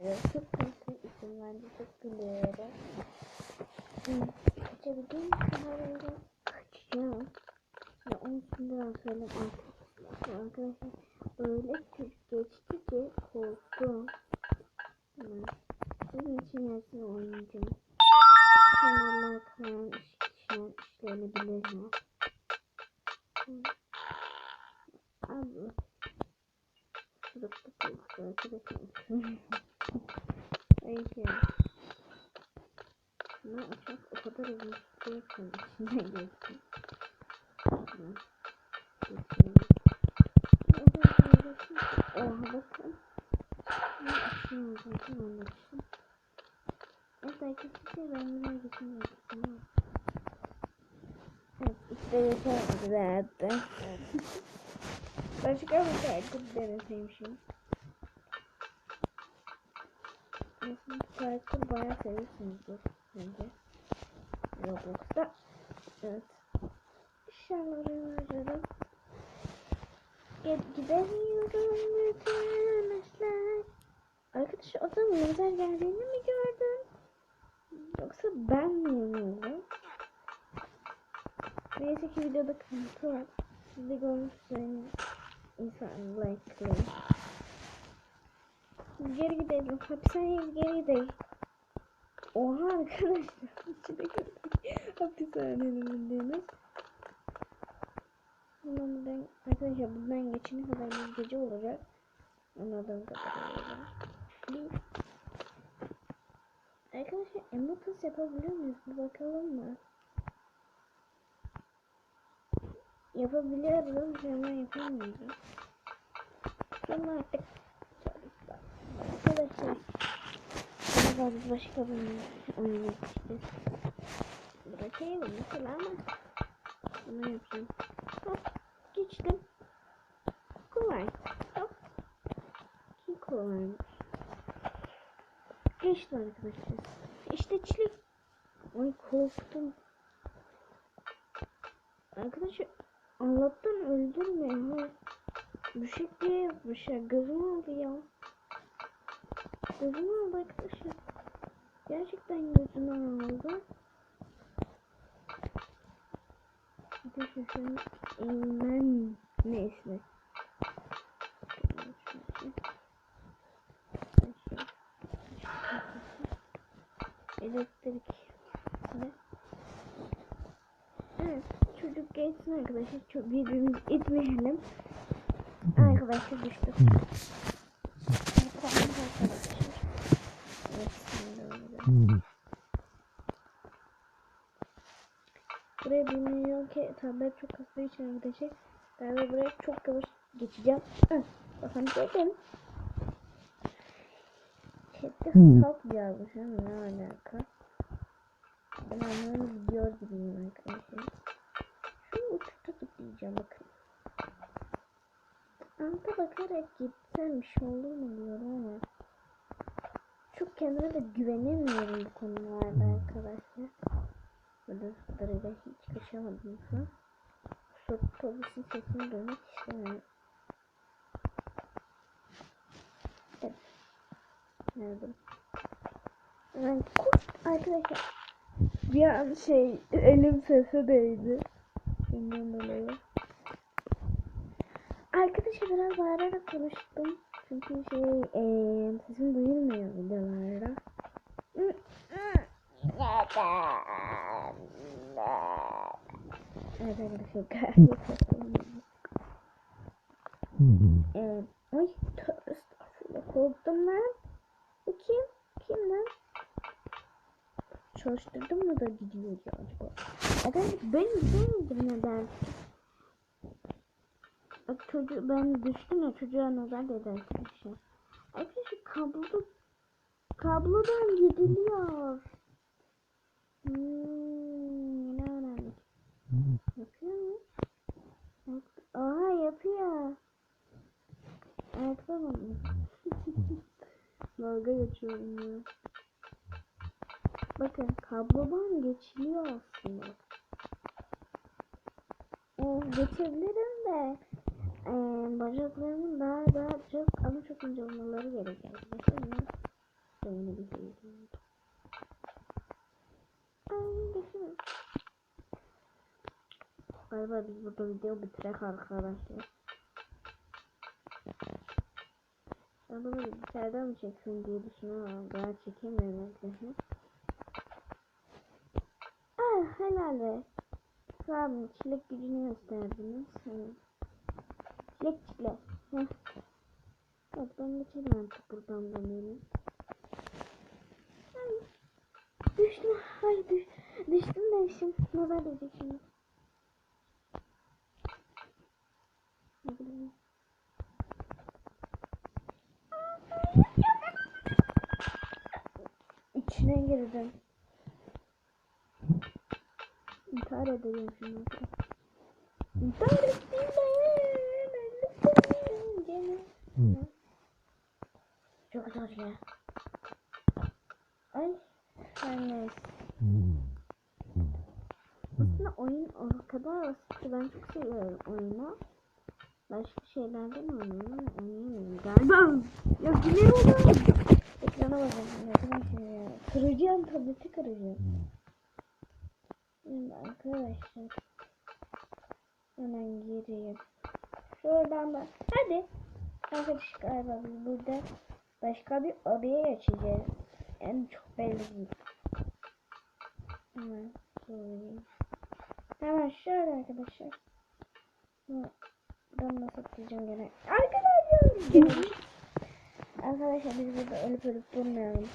Çok tatlı isim bence çok gülüyorum. Kaçabildiğim kadarıyla kaçacağım. Ve onun için biraz söyleyeyim arkadaşlar. Öyle geçti ki korktum. Hemen. Sizin için yazın oynayacağım. Kenarlar kalan iş, işler, işlenebilir mi? Abi. Sırıklı kılıklı arkadaşlar. Peki. Şunu açmak o kadar uzun tutuyor ki içinden geçti. Hı. Geçiyorum. Oha bakın. Bunu açıyorum zaten onun için. Evet arkadaşlar ben bunu geçemiyorum. Evet işte geçemedim zaten. Başka bir karakter deneseymişim. Aslında bu karakter bayağı seviyorsunuzdur bence. Roblox'ta. Evet. İnşallah oynuyorum. Gidemiyorum arkadaşlar. Arkadaşlar o zaman lazer geldiğini mi gördün? Yoksa ben mi yanıyorum? Neyse ki videoda kanıtı var. Siz de görmüşsünüz. İnsan like'lı. Geri gidelim. Hapishaneye geri gidelim. Oha arkadaşlar. İçine girdik. Hapishanenin bildiğiniz. Hemen ben, arkadaşlar bundan geçene kadar bir gece olacak. Anladığım kadarıyla. Arkadaşlar emotes yapabiliyor muyuz? Bir bakalım mı? Yapabiliyoruz ama yapamıyoruz. Sonra artık arkadaşlar biz başka bir oyun yapacağız. Bırakayım mesela ama bunu yapacağım. Hop geçtim. Kolay. Hop. Kim kolaymış? Geçtim arkadaşlar. İşte çilik. Ay korktum. Arkadaşlar Allah'tan öldürme. Bu şekilde yapmışlar. Gözüm aldı ya. Aldı arkadaşlar. Gerçekten gözümü aldı. Arkadaşlar şunu eğmen neyse. Elektrik. Evet, çocuk geçsin arkadaşlar. Çok birbirimizi itmeyelim. Arkadaşlar düştük. Tamam arkadaşlar. Evet, şimdi öyle. Buraya bir milyon ke tablet çok hızlı için arkadaşlar. Ben de buraya çok yavaş geçeceğim. Hı, Bakın dedim. Chatte halk yazmış ama ne alaka? Ben onları biliyor gibiyim arkadaşlar. Şu uçta tıklayacağım bakın. Alta bakarak gitsem bir şey olur mu diyorum. Çok kendime de güvenemiyorum bu konularda arkadaşlar. Burada kadarıyla hiç kaçamadım şu an. Şu otobüsün sesini duymak istemiyorum. Evet. Nerede? Ben kurt arkadaşlar. Bir an şey elim sese değdi. Bundan dolayı. Arkadaşlar biraz bağırarak konuştum. Çünkü şey eee sesim duyulmuyor videolarda. Evet arkadaşlar Evet. Ay tövbe estağfurullah korktum lan. Bu kim? Kim lan? Çalıştırdım mı da gidiyor acaba? Arkadaşlar ben gidemeydim neden? Bak çocuğu ben düştüm ya çocuğa nazar değdi arkadaşlar. Arkadaşlar kablo kablodan gidiliyor. Hmm, ne öğrendik? Yapıyor mu? Yap Aa yapıyor. Ayakta mı? Dalga geçiyorum ya. Bakın kablodan geçiliyor aslında. Ee, geçebilirim de e, bacaklarımın daha daha çok ama çok ince olmaları gerekiyor. Mesela yeni bir şey. Galiba biz burada video bitirek arkadaşlar. Ben bunu bilgisayardan mı çeksin diye düşünüyorum ama daha çekemiyorum arkadaşlar. Ah helal be. Sağ olun çilek gücünü gösterdiniz. Hani. Çilek çilek. Heh. Evet ben geçelim artık buradan dönelim. Ay. Düştüm. Ay düş, düştüm de düştüm. Nazar değecek şimdi. Ne bileyim. İçine girdim. İntihar edeceğim şimdi. İntihar ettim ben. Çok zor ya. Ay. Her neyse. Aslında oyun o kadar basit ben çok seviyorum oyunu. Başka şeylerden oynuyorum ama oynayamıyorum galiba. Ya güler oldu. Ekrana ya. Kıracağım tableti kıracağım. Şimdi arkadaşlar. Hemen gireyim. Şuradan da. Hadi. Arkadaşlar galiba biz burada başka bir odaya geçeceğiz. Yani çok belli. Hemen. Hemen şöyle arkadaşlar. Ben nasıl atlayacağım gene. Arkadaşlar. Arkadaşlar biz burada ölüp ölüp durmayalım.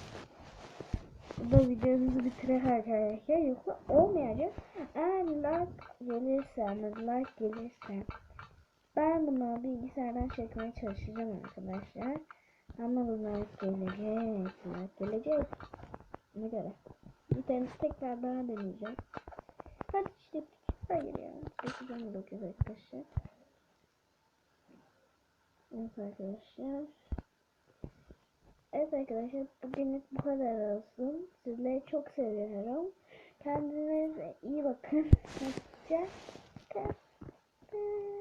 Burada videomuzu bitirek arkadaşlar. Yoksa olmayacak. Eğer like gelirse, like gelirse ben bunu bilgisayardan çekmeye çalışacağım arkadaşlar. Ama bu like gelecek. Like gelecek. Ne göre? Bir tane tekrar daha deneyeceğim. Hadi işte hayır ya. 819 arkadaşlar. Evet arkadaşlar. Evet arkadaşlar bugünlük bu kadar olsun. Sizleri çok seviyorum. Kendinize iyi bakın. Hoşça kalın.